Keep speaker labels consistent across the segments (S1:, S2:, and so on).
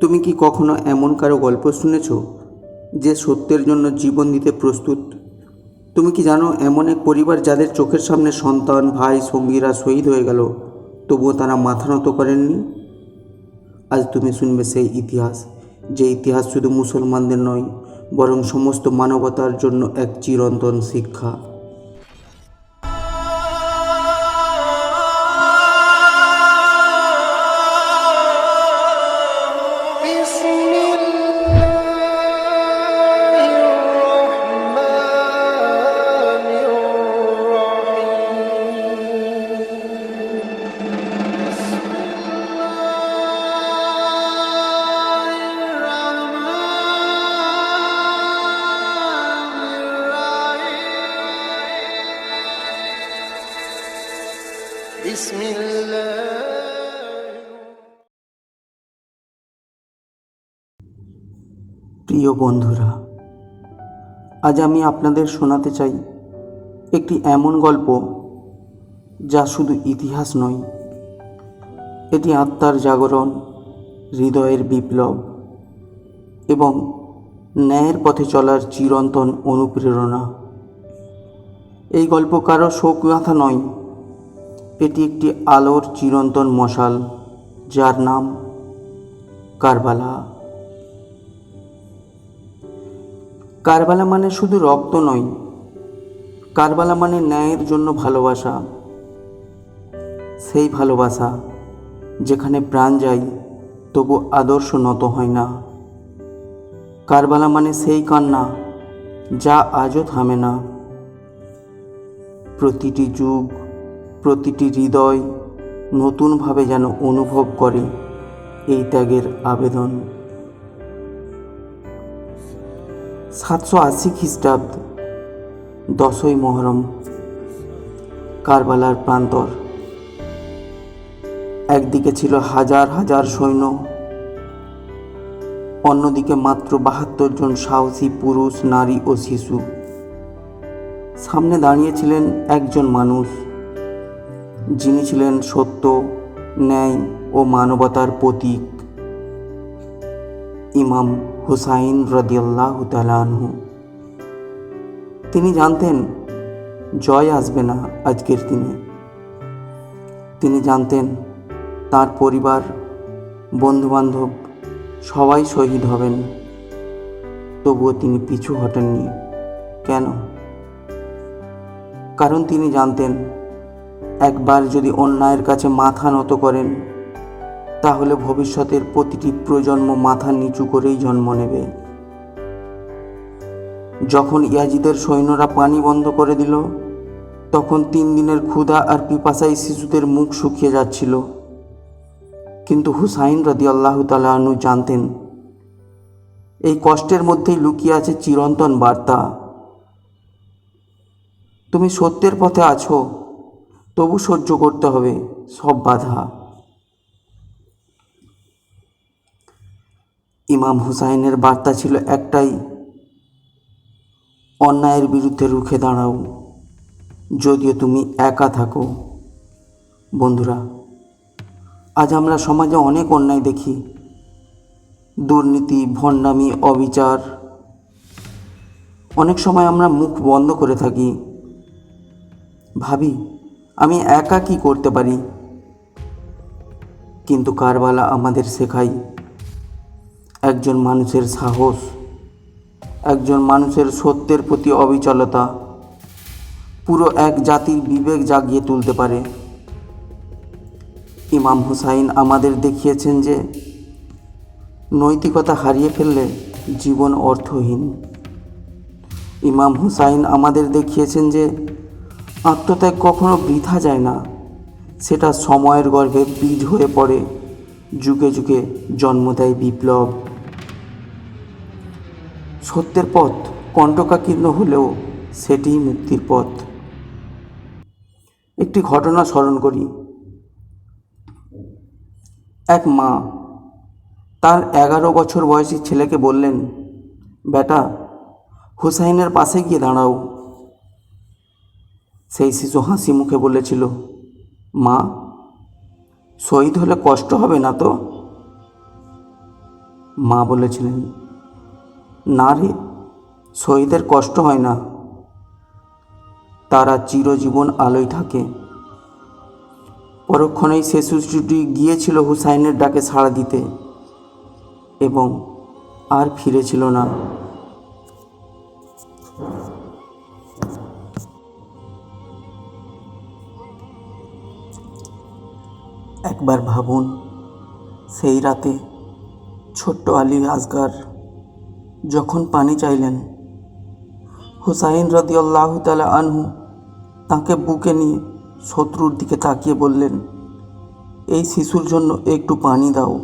S1: তুমি কি কখনো এমন কারও গল্প শুনেছ যে সত্যের জন্য জীবন দিতে প্রস্তুত? তুমি কি জানো, এমন এক পরিবার যাদের চোখের সামনে সন্তান, ভাই, সঙ্গীরা শহীদ হয়ে গেল, তবুও তারা মাথা নত করেননি? আজ তুমি শুনবে সেই ইতিহাস, যে ইতিহাস শুধু মুসলমানদের নয়, বরং সমস্ত মানবতার জন্য এক চিরন্তন শিক্ষা। প্রিয় বন্ধুরা, আজ আমি আপনাদের শোনাতে চাই একটি এমন গল্প যা শুধু ইতিহাস নয়, এটি আত্মার জাগরণ, হৃদয়ের বিপ্লব এবং ন্যায়ের পথে চলার চিরন্তন অনুপ্রেরণা। এই গল্প কারও শোক গাথা নয়, এটি একটি আলোর চিরন্তন মশাল যার নাম কারবালা। কারবালা মানে শুধু রক্ত নয়, কারবালা মানে ন্যায়ের জন্য ভালোবাসা। সেই ভালোবাসা যেখানে প্রাণ যায়, তবু আদর্শ নত হয় না। কারবালা মানে সেই কান্না যা আজও থামে না। প্রতিটি যুগ, প্রতিটি হৃদয় নতুনভাবে যেন অনুভব করে এই ত্যাগের আবেদন। সাতশো আশি খ্রিস্টাব্দ, দশই মহরম, কারবালার প্রান্তর। একদিকে ছিল হাজার হাজার সৈন্য, অন্যদিকে মাত্র বাহাত্তর জন সাহসী পুরুষ, নারী ও শিশু। সামনে দাঁড়িয়েছিলেন একজন মানুষ, যিনি ছিলেন সত্য, ন্যায় ও মানবতার প্রতীক, ইমাম। হুসাইন রদিয়াল্লাহ তালানহু তিনি জানতেন, জয় আসবে না আজকের দিনে। তিনি জানতেন, তার পরিবার, বন্ধুবান্ধব সবাই শহীদ হবেন। তবুও তিনি পিছু হটেননি। কেন? কারণ তিনি জানতেন, একবার যদি অন্যায়ের কাছে মাথা নত করেন তাহলে ভবিষ্যতের প্রতিটি প্রজন্ম মাথা নিচু করেই জন্ম নেবে। যখন ইয়াজিদের সৈন্যরা পানি বন্ধ করে দিল, তখন তিন দিনের ক্ষুধা আর পিপাসাই শিশুদের মুখ শুকিয়ে যাচ্ছিল। কিন্তু হুসাইন রদি আল্লাহ তালু জানতেন, এই কষ্টের মধ্যেই লুকিয়ে আছে চিরন্তন বার্তা। তুমি সত্যের পথে আছো, তবু সহ্য করতে হবে, সব বাধা। ইমাম হুসাইনের বার্তা ছিল একটাই, অন্যায়ের বিরুদ্ধে রুখে দাঁড়াও। যদিও তুমি একা থাকো। বন্ধুরা, আজ আমরা সমাজে অনেক অন্যায় দেখি। দুর্নীতি, ভণ্ডামি, অবিচার। অনেক সময় আমরা মুখ বন্ধ করে থাকি। ভাবি, আমি একা কি করতে পারি? কিন্তু কারবালা আমাদের শেখায়। একজন মানুষের সাহস, একজন মানুষের সত্যের প্রতি অবিচলতা, পুরো এক জাতির বিবেক জাগিয়ে তুলতে পারে। ইমাম হুসাইন আমাদের দেখিয়েছেন যে, নৈতিকতা হারিয়ে ফেললে জীবন অর্থহীন। ইমাম হুসাইন আমাদের দেখিয়েছেন যে, আত্মত্যাগ কখনো বৃথা যায় না, সেটা সময়ের গর্ভে বীজ হয়ে পড়ে, যুগে যুগে জন্ম দেয় বিপ্লব। সত্যের পথ কণ্টকাকীর্ণ হলেও সেটিই মুক্তির পথ। একটি ঘটনা স্মরণ করি। এক মা তার এগারো বছর বয়সী ছেলেকে বললেন, বেটা, হুসাইনের পাশে গিয়ে দাঁড়াও। সেই শিশু হাসি মুখে বলেছিল, মা, শহীদ হলে কষ্ট হবে না তো? মা বলেছিলেন না রে শহীদের কষ্ট হয় না। তারা চিরজীবন আলোয় থাকে। পরক্ষণেই সে শিশুটি গিয়েছিল হুসাইনের ডাকে সাড়া দিতে এবং আর ফিরেছিল না। একবার ভাবুন, সেই রাতে ছোট্ট আলী আসগার যখন পানি চাইলেন। হুসাইন রদিয়াল্লাহ তালা আনহু তাকে বুকে নিয়ে শত্রুর দিকে তাকিয়ে বললেন, এই শিশুর জন্য একটু পানি দাও।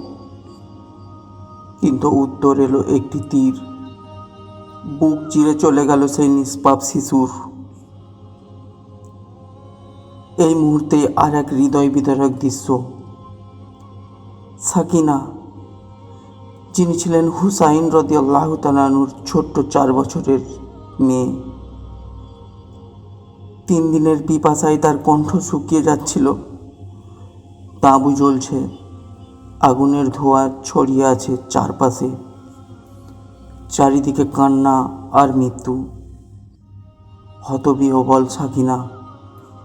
S1: কিন্তু উত্তর এলো একটি তীর। বুক চিরে চলে গেল সেই নিষ্পাপ শিশুর। এই মুহূর্তে আর এক হৃদয় বিদারক দৃশ্য। সাকিনা যিনি ছিলেন হুসাইন রদি আল্লাহ তালানুর ছোট্ট চার বছরের মেয়ে। তিন দিনের পিপাসায় তার কণ্ঠ শুকিয়ে যাচ্ছিল। তাঁবু জ্বলছে, আগুনের ধোঁয়া ছড়িয়ে আছে চারপাশে। চারিদিকে কান্না আর মৃত্যু। হতবিহবল সাকিনা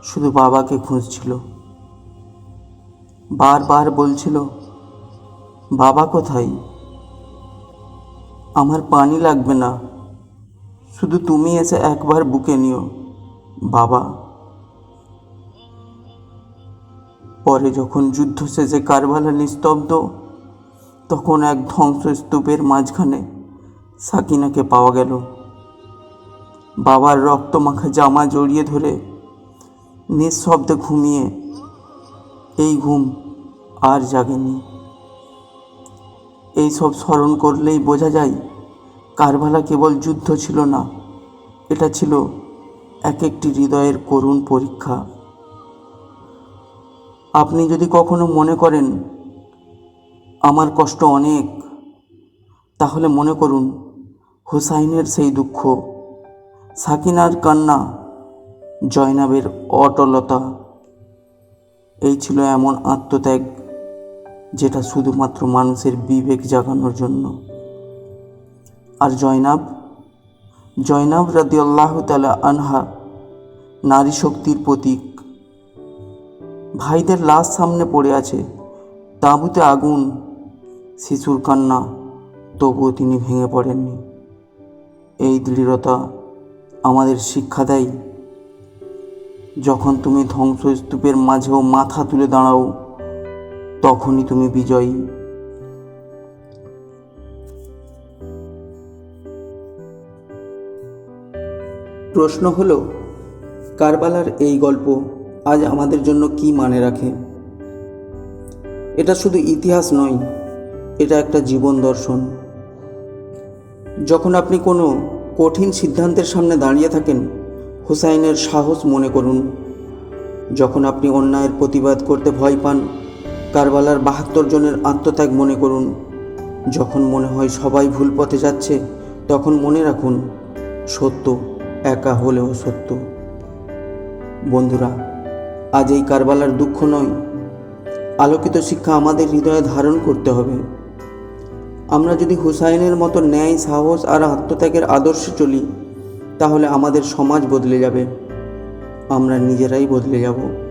S1: শুধু বাবাকে খুঁজছিল। বারবার বলছিল, বাবা কোথায়? আমার পানি লাগবে না। শুধু তুমি এসে একবার বুকে নিও, বাবা। পরে যখন যুদ্ধ শেষে কারবালা নিস্তব্ধ, তখন এক ধ্বংসস্তূপের মাঝখানে সাকিনাকে পাওয়া গেল। বাবার রক্তমাখা জামা জড়িয়ে ধরে নিঃশব্দে ঘুমিয়ে, এই ঘুম আর জাগেনি। এই সব স্মরণ করলেই বোঝা যায়, কারবালা কেবল যুদ্ধ ছিল না, এটা ছিল এক একটি হৃদয়ের করুণ পরীক্ষা। আপনি যদি কখনো মনে করেন, আমার কষ্ট অনেক, তাহলে মনে করুন, হুসাইনের সেই দুঃখ, সাকিনার কান্না, জয়নাবের অটলতা, এই ছিল এমন আত্মত্যাগ যেটা শুধুমাত্র মানুষের বিবেক জাগানোর জন্য। আর জয়নাব জয়নাব রাদি আল্লাহ তালা আনহা নারী শক্তির প্রতীক। ভাইদের লাশ সামনে পড়ে আছে, তাঁবুতে আগুন, শিশুর কান্না, তবুও তিনি ভেঙে পড়েননি। এই দৃঢ়তা আমাদের শিক্ষা দেয়। যখন তুমি ধ্বংসস্তূপের মাঝেও মাথা তুলে দাঁড়াও তখনই তুমি বিজয়ী। প্রশ্ন হলো, কারবালার এই গল্প আজ আমাদের জন্য কি মানে রাখে? এটা শুধু ইতিহাস নয়, এটা একটা জীবন দর্শন। যখন আপনি কোনো কঠিন সিদ্ধান্তের সামনে দাঁড়িয়ে থাকেন, হুসাইনের সাহস মনে করুন। যখন আপনি অন্যায়ের প্রতিবাদ করতে ভয় পান কারবালার বাহাত্তর জনের আত্মত্যাগ মনে করুন। যখন মনে হয় সবাই ভুল পথে যাচ্ছে, তখন মনে রাখুন, সত্য একা হলেও সত্য। বন্ধুরা, আজ এই কারবালার দুঃখ নয়। আলোকিত শিক্ষা আমাদের হৃদয়ে ধারণ করতে হবে। আমরা যদি হুসাইনের মতো ন্যায়, সাহস আর আত্মত্যাগের আদর্শে চলি, তাহলে আমাদের সমাজ বদলে যাবে। আমরা নিজেরাই বদলে যাব।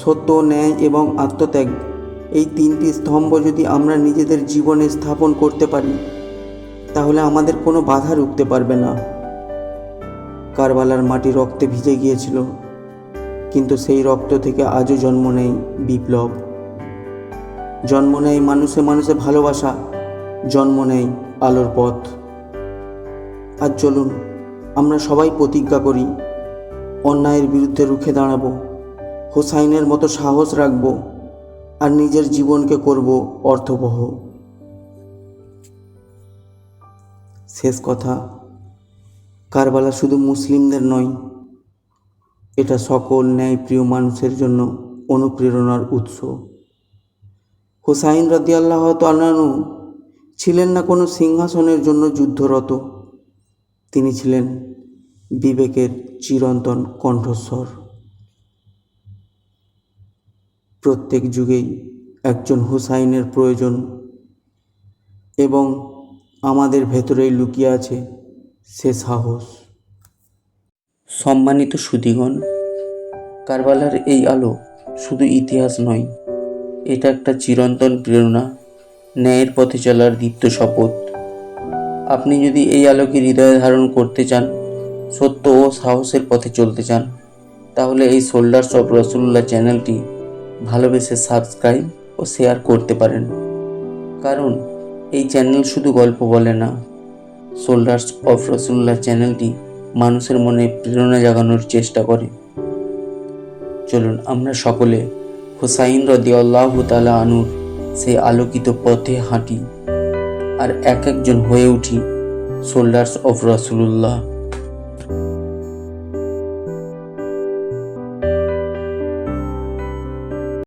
S1: সত্য, ন্যায় এবং আত্মত্যাগ। এই তিনটি স্তম্ভ যদি আমরা নিজেদের জীবনে স্থাপন করতে পারি, তাহলে আমাদের কোনো বাধা রুখতে পারবে না। কারবালার মাটি রক্তে ভিজে গিয়েছিল, কিন্তু সেই রক্ত থেকে আজও জন্ম নেয় বিপ্লব। জন্ম নেয় মানুষে মানুষে ভালোবাসা, জন্ম নেয় আলোর পথ। আর চলুন, আমরা সবাই প্রতিজ্ঞা করি, অন্যায়ের বিরুদ্ধে রুখে দাঁড়াবো। হোসাইনের মতো সাহস রাখব আর নিজের জীবনকে করব অর্থবহ। শেষ কথা, কারবালা শুধু মুসলিমদের নয়, এটা সকল ন্যায়প্রিয় মানুষের জন্য অনুপ্রেরণার উৎস। হোসাইন রাদিয়াল্লাহ তালানু ছিলেন না কোনো সিংহাসনের জন্য যুদ্ধরত, তিনি ছিলেন বিবেকের চিরন্তন কণ্ঠস্বর। প্রত্যেক যুগেই একজন হুসাইনের প্রয়োজন এবং আমাদের ভেতরেই লুকিয়ে আছে সে সাহস। সম্মানিত সুদীগণ, কারবালার এই আলো শুধু ইতিহাস নয়, এটা একটা চিরন্তন প্রেরণা, ন্যায়ের পথে চলার দীপ্ত শপথ। আপনি যদি এই আলোকে হৃদয়ে ধারণ করতে চান, সত্য ও সাহসের পথে চলতে চান, তাহলে এই সোল্ডার্স অফ রসুল্লাহ চ্যানেলটি ভালোবেসে সাবস্ক্রাইব ও শেয়ার করতে পারেন। কারণ এই চ্যানেল শুধু গল্প বলে না সোল্ডার্স অফ রসুল্লাহ চ্যানেলটি মানুষের মনে প্রেরণা জাগানোর চেষ্টা করে। চলুন আমরা সকলে হুসাইন রদি আল্লাহ তালা আনুর সেই আলোকিত পথে হাঁটি আর এক একজন হয়ে উঠি সোল্ডার্স অফ রসুল্লাহ